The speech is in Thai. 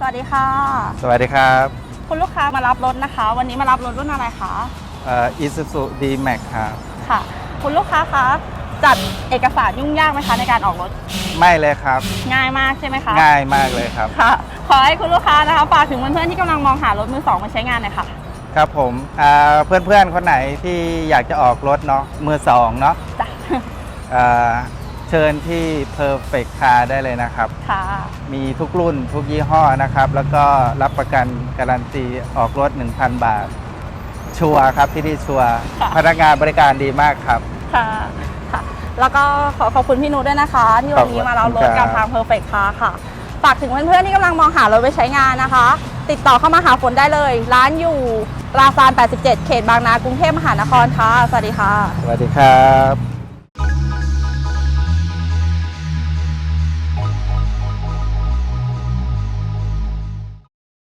สวัสดีค่ะ สวัสดีครับคุณลูกค้ามารับรถนะคะ วันนี้มารับรถรุ่นอะไรคะเอีซูซูดีแม็กครับ ค่ะ คุณลูกค้าคะจัดเอกสารยุ่งยากไหมคะในการออกรถไม่เลยครับ ง่ายมากใช่ไหมคะง่ายมากเลยครับ ค่ะ ขอให้คุณลูกค้านะคะฝากถึงเพื่อนๆที่กำลังมองหารถมือสองมาใช้งานหน่อยค่ะ ครับผมอ่าเพื่อนๆ คนไหนที่อยากจะออกรถเนาะมือสองเนาะจ้ะ อ่า เชิญที่ Perfect Car ได้เลยนะครับ ค่ะ มีทุกรุ่นทุกยี่ห้อนะครับ แล้วก็รับประกันการันตีออกรถ 1,000 บาท ชัวร์ครับที่นี่ชัวร์ค่ะ พนักงานบริการดีมากครับ ค่ะค่ะ แล้วก็ขอขอบคุณพี่นุชด้วยนะคะ ที่วันนี้มารับรถกับทาง Perfect Car ค่ะ ฝากถึงเพื่อนๆที่กำลังมองหารถไปใช้งานนะคะ ติดต่อเข้ามาหาฝนได้เลย ร้านอยู่ราซาน 87 เขตบางนากรุงเทพมหานครค่ะ สวัสดีค่ะ สวัสดีครับ